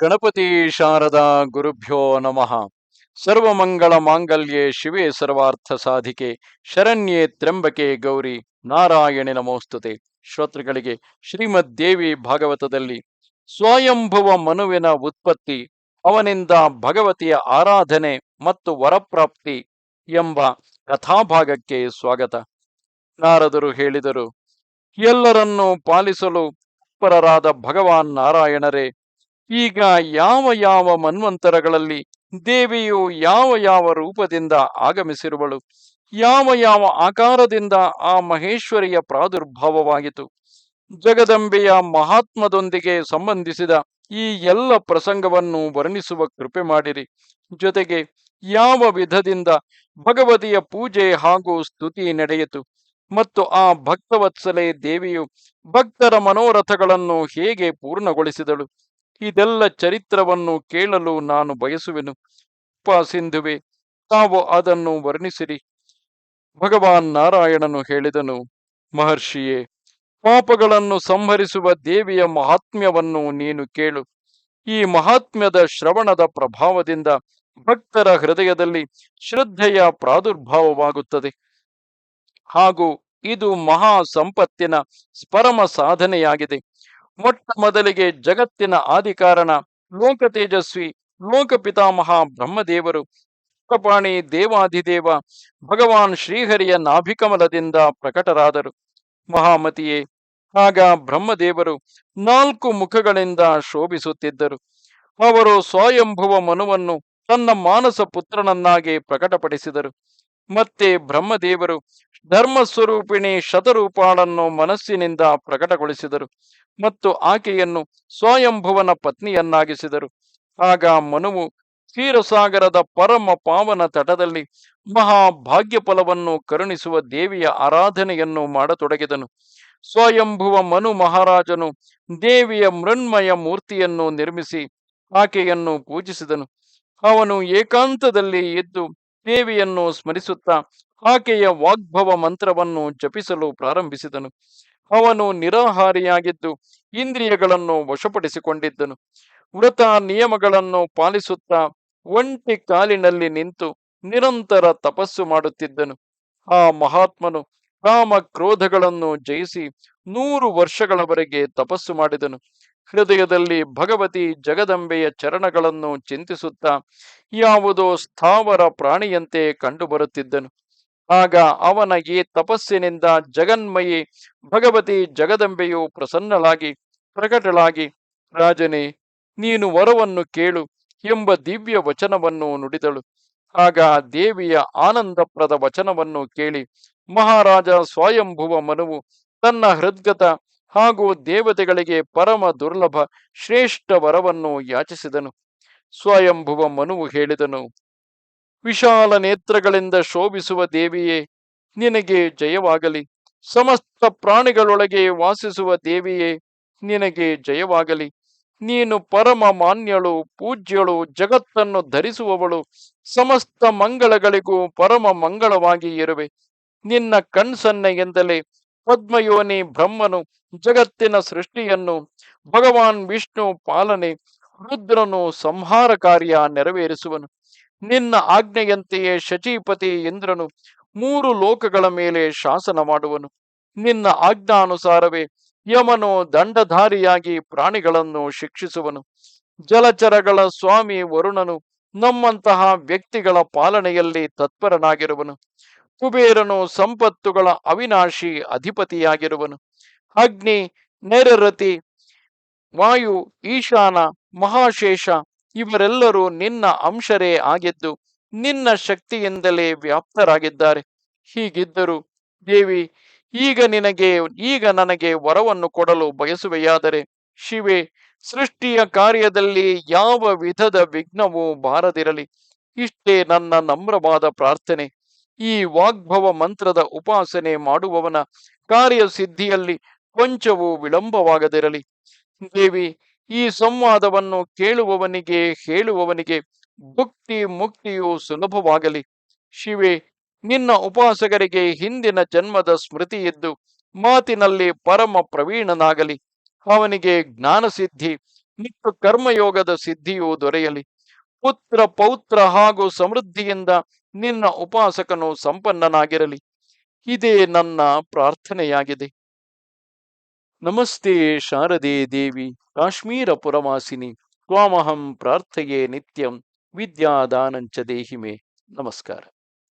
ಗಣಪತಿ ಶಾರದಾ ಗುರುಭ್ಯೋ ನಮಃ. ಸರ್ವಮಂಗಳ ಮಾಂಗಲ್ಯೆ ಶಿವೆ ಸರ್ವಾರ್ಥ ಸಾಧಿಕೆ, ಶರಣ್ಯೆ ತ್ರ್ಯಂಬಕೆ ಗೌರಿ ನಾರಾಯಣಿ ನಮೋಸ್ತುತೆ. ಶ್ರೋತೃಗಳಿಗೆ ಶ್ರೀಮದ್ ದೇವಿ ಭಾಗವತದಲ್ಲಿ ಸ್ವಯಂಭುವ ಮನುವಿನ ಉತ್ಪತ್ತಿ, ಅವನಿಂದ ಭಗವತಿಯ ಆರಾಧನೆ ಮತ್ತು ವರಪ್ರಾಪ್ತಿ ಎಂಬ ಕಥಾಭಾಗಕ್ಕೆ ಸ್ವಾಗತ. ನಾರದರು ಹೇಳಿದರು, ಎಲ್ಲರನ್ನೂ ಪಾಲಿಸಲು ಪರರಾದ ಭಗವಾನ್ ನಾರಾಯಣರೇ ಈಗ ಯಾವ ಯಾವ ಮನ್ವಂತರಗಳಲ್ಲಿ ದೇವಿಯು ಯಾವ ಯಾವ ರೂಪದಿಂದ ಆಗಮಿಸಿರುವಳು, ಯಾವ ಯಾವ ಆಕಾರದಿಂದ ಆ ಮಹೇಶ್ವರಿಯ ಪ್ರಾದುರ್ಭಾವವಾಯಿತು ಜಗದಂಬೆಯ ಮಹಾತ್ಮದೊಂದಿಗೆ ಸಂಬಂಧಿಸಿದ ಈ ಎಲ್ಲ ಪ್ರಸಂಗವನ್ನು ವರ್ಣಿಸುವ ಕೃಪೆ ಮಾಡಿರಿ. ಜೊತೆಗೆ ಯಾವ ವಿಧದಿಂದ ಭಗವತಿಯ ಪೂಜೆ ಹಾಗೂ ಸ್ತುತಿ ನಡೆಯಿತು ಮತ್ತು ಆ ಭಕ್ತವತ್ಸಲೆ ದೇವಿಯು ಭಕ್ತರ ಮನೋರಥಗಳನ್ನು ಹೇಗೆ ಪೂರ್ಣಗೊಳಿಸಿದಳು ಇದೆಲ್ಲ ಚರಿತ್ರವನ್ನು ಕೇಳಲು ನಾನು ಬಯಸುವೆನು. ಸಿಂಧುವೆ, ತಾವು ಅದನ್ನು ವರ್ಣಿಸಿರಿ. ಭಗವಾನ್ ನಾರಾಯಣನು ಹೇಳಿದನು, ಮಹರ್ಷಿಯೇ, ಪಾಪಗಳನ್ನು ಸಂಹರಿಸುವ ದೇವಿಯ ಮಹಾತ್ಮ್ಯವನ್ನು ನೀನು ಕೇಳು. ಈ ಮಹಾತ್ಮ್ಯದ ಶ್ರವಣದ ಪ್ರಭಾವದಿಂದ ಭಕ್ತರ ಹೃದಯದಲ್ಲಿ ಶ್ರದ್ಧೆಯ ಪ್ರಾದುರ್ಭಾವವಾಗುತ್ತದೆ. ಹಾಗೂ ಇದು ಮಹಾ ಸಂಪತ್ತಿನ ಪರಮ ಸಾಧನೆಯಾಗಿದೆ. ಮೊಟ್ಟ ಮೊದಲಿಗೆ ಜಗತ್ತಿನ ಆದಿಕಾರಣ ಲೋಕ ತೇಜಸ್ವಿ, ಲೋಕ ಪಿತಾಮಹ, ಬ್ರಹ್ಮದೇವರು ಪಾಣಿ ದೇವಾಧಿದೇವ, ಭಗವಾನ್ ಶ್ರೀಹರಿಯ ನಾಭಿಕಮಲದಿಂದ ಪ್ರಕಟರಾದರು. ಮಹಾಮತಿಯೇ, ಆಗ ಬ್ರಹ್ಮದೇವರು ನಾಲ್ಕು ಮುಖಗಳಿಂದ ಶೋಭಿಸುತ್ತಿದ್ದರು. ಅವರು ಸ್ವಯಂಭುವ ಮನುವನ್ನು ತನ್ನ ಮಾನಸ ಪುತ್ರನನ್ನಾಗಿ ಪ್ರಕಟಪಡಿಸಿದರು. ಮತ್ತೆ ಬ್ರಹ್ಮದೇವರು ಧರ್ಮ ಸ್ವರೂಪಿಣಿ ಶತರೂಪಾಳನ್ನು ಮನಸ್ಸಿನಿಂದ ಪ್ರಕಟಗೊಳಿಸಿದರು ಮತ್ತು ಆಕೆಯನ್ನು ಸ್ವಯಂಭುವನ ಪತ್ನಿಯನ್ನಾಗಿಸಿದರು. ಆಗ ಮನುವು ಕ್ಷೀರಸಾಗರದ ಪರಮ ಪಾವನ ತಟದಲ್ಲಿ ಮಹಾಭಾಗ್ಯ ಫಲವನ್ನು ಕರುಣಿಸುವ ದೇವಿಯ ಆರಾಧನೆಯನ್ನು ಮಾಡತೊಡಗಿದನು. ಸ್ವಯಂಭುವ ಮನು ಮಹಾರಾಜನು ದೇವಿಯ ಮೃಣ್ಮಯ ಮೂರ್ತಿಯನ್ನು ನಿರ್ಮಿಸಿ ಆಕೆಯನ್ನು ಪೂಜಿಸಿದನು. ಅವನು ಏಕಾಂತದಲ್ಲಿ ಎದ್ದು ದೇವಿಯನ್ನು ಸ್ಮರಿಸುತ್ತಾ ಆಕೆಯ ವಾಗ್ಭವ ಮಂತ್ರವನ್ನು ಜಪಿಸಲು ಪ್ರಾರಂಭಿಸಿದನು. ಅವನು ನಿರಾಹಾರಿಯಾಗಿದ್ದು ಇಂದ್ರಿಯಗಳನ್ನು ವಶಪಡಿಸಿಕೊಂಡಿದ್ದನು. ವೃತ ನಿಯಮಗಳನ್ನು ಪಾಲಿಸುತ್ತಾ ಒಂಟಿ ಕಾಲಿನಲ್ಲಿ ನಿಂತು ನಿರಂತರ ತಪಸ್ಸು ಮಾಡುತ್ತಿದ್ದನು. ಆ ಮಹಾತ್ಮನು ಕಾಮ ಕ್ರೋಧಗಳನ್ನು ಜಯಿಸಿ ನೂರು ವರ್ಷಗಳವರೆಗೆ ತಪಸ್ಸು ಮಾಡಿದನು. ಹೃದಯದಲ್ಲಿ ಭಗವತಿ ಜಗದಂಬೆಯ ಚರಣಗಳನ್ನು ಚಿಂತಿಸುತ್ತಾ ಯಾವುದೋ ಸ್ಥಾವರ ಪ್ರಾಣಿಯಂತೆ ಕಂಡುಬರುತ್ತಿದ್ದನು. ಆಗ ಅವನ ಈ ತಪಸ್ಸಿನಿಂದ ಜಗನ್ಮಯಿ ಭಗವತಿ ಜಗದಂಬೆಯು ಪ್ರಸನ್ನಳಾಗಿ, ಪ್ರಕಟಳಾಗಿ, ರಾಜನೇ, ನೀನು ವರವನ್ನು ಕೇಳು ಎಂಬ ದಿವ್ಯ ವಚನವನ್ನು ನುಡಿದಳು. ಆಗ ದೇವಿಯ ಆನಂದಪ್ರದ ವಚನವನ್ನು ಕೇಳಿ ಮಹಾರಾಜ ಸ್ವಯಂಭುವ ಮನುವು ತನ್ನ ಹೃದ್ಗತ ಹಾಗೂ ದೇವತೆಗಳಿಗೆ ಪರಮ ದುರ್ಲಭ ಶ್ರೇಷ್ಠ ವರವನ್ನು ಯಾಚಿಸಿದನು. ಸ್ವಯಂಭುವ ಮನುವು ಹೇಳಿದನು, ವಿಶಾಲ ನೇತ್ರಗಳಿಂದ ಶೋಭಿಸುವ ದೇವಿಯೇ, ನಿನಗೆ ಜಯವಾಗಲಿ. ಸಮಸ್ತ ಪ್ರಾಣಿಗಳೊಳಗೆ ವಾಸಿಸುವ ದೇವಿಯೇ, ನಿನಗೆ ಜಯವಾಗಲಿ. ನೀನು ಪರಮ ಮಾನ್ಯಳು, ಪೂಜ್ಯಳು, ಜಗತ್ತನ್ನು ಧರಿಸುವವಳು. ಸಮಸ್ತ ಮಂಗಳಗಳಿಗೂ ಪರಮ ಮಂಗಳವಾಗಿ ಇರುವೆ. ನಿನ್ನ ಕಣ್ಸನ್ನೆಯಿಂದಲೇ ಪದ್ಮಯೋನಿ ಬ್ರಹ್ಮನು, ಜಗತ್ತಿನ ಸೃಷ್ಟಿಯನ್ನು, ಭಗವಾನ್ ವಿಷ್ಣು ಪಾಲನೆ, ರುದ್ರನು ಸಂಹಾರ ಕಾರ್ಯ ನೆರವೇರಿಸುವನು. ನಿನ್ನ ಆಜ್ಞೆಯಂತೆಯೇ ಶಚೀಪತಿ ಇಂದ್ರನು ಮೂರು ಲೋಕಗಳ ಮೇಲೆ ಶಾಸನ ಮಾಡುವನು. ನಿನ್ನ ಆಜ್ಞಾನುಸಾರವೇ ಯಮನು ದಂಡಧಾರಿಯಾಗಿ ಪ್ರಾಣಿಗಳನ್ನು ಶಿಕ್ಷಿಸುವನು. ಜಲಚರಗಳ ಸ್ವಾಮಿ ವರುಣನು ನಮ್ಮಂತಹ ವ್ಯಕ್ತಿಗಳ ಪಾಲನೆಯಲ್ಲಿ ತತ್ಪರನಾಗಿರುವನು. ಕುಬೇರನು ಸಂಪತ್ತುಗಳ ಅವಿನಾಶಿ ಅಧಿಪತಿಯಾಗಿರುವನು. ಅಗ್ನಿ, ನೆರರತಿ, ವಾಯು, ಈಶಾನ, ಮಹಾಶೇಷ ಇವರೆಲ್ಲರೂ ನಿನ್ನ ಅಂಶರೇ ಆಗಿದ್ದು ನಿನ್ನ ಶಕ್ತಿಯಿಂದಲೇ ವ್ಯಾಪ್ತರಾಗಿದ್ದಾರೆ. ಹೀಗಿದ್ದರು ದೇವಿ, ಈಗ ನಿನಗೆ, ಈಗ ನನಗೆ ವರವನ್ನು ಕೊಡಲು ಬಯಸುವೆಯಾದರೆ ಶಿವೆ, ಸೃಷ್ಟಿಯ ಕಾರ್ಯದಲ್ಲಿ ಯಾವ ವಿಧದ ವಿಘ್ನವೂ ಬಾರದಿರಲಿ. ಇಷ್ಟೇ ನನ್ನ ನಮ್ರವಾದ ಪ್ರಾರ್ಥನೆ. ಈ ವಾಗ್ಭವ ಮಂತ್ರದ ಉಪಾಸನೆ ಮಾಡುವವನ ಕಾರ್ಯಸಿದ್ಧಿಯಲ್ಲಿ ಕೊಂಚವೂ ವಿಳಂಬವಾಗದಿರಲಿ. ದೇವಿ, ಈ ಸಂವಾದವನ್ನು ಕೇಳುವವನಿಗೆ, ಹೇಳುವವನಿಗೆ ಭುಕ್ತಿ ಮುಕ್ತಿಯು ಸುಲಭವಾಗಲಿ. ಶಿವೆ, ನಿನ್ನ ಉಪಾಸಕರಿಗೆ ಹಿಂದಿನ ಜನ್ಮದ ಸ್ಮೃತಿ ಇದ್ದು ಮಾತಿನಲ್ಲಿ ಪರಮ ಪ್ರವೀಣನಾಗಲಿ. ಅವನಿಗೆ ಜ್ಞಾನಸಿದ್ಧಿ, ಮತ್ತು ಕರ್ಮಯೋಗದ ಸಿದ್ಧಿಯೂ ದೊರೆಯಲಿ. ಪುತ್ರ ಪೌತ್ರ ಹಾಗೂ ಸಮೃದ್ಧಿಯಿಂದ ನಿನ್ನ ಉಪಾಸಕನು ಸಂಪನ್ನನಾಗಿರಲಿ. ಇದೇ ನನ್ನ ಪ್ರಾರ್ಥನೆಯಾಗಿದೆ. ನಮಸ್ತೆ ಶಾರದೆ ದೇವಿ ಕಾಶ್ಮೀರ ಪುರವಾಸಿನಿ ತ್ವಾಮಹಂ ಪ್ರಾರ್ಥೆಯೇ ನಿತ್ಯಂ, ವಿದ್ಯಾದಾನಂಚ ದೇಹಿಮೆ. ನಮಸ್ಕಾರ.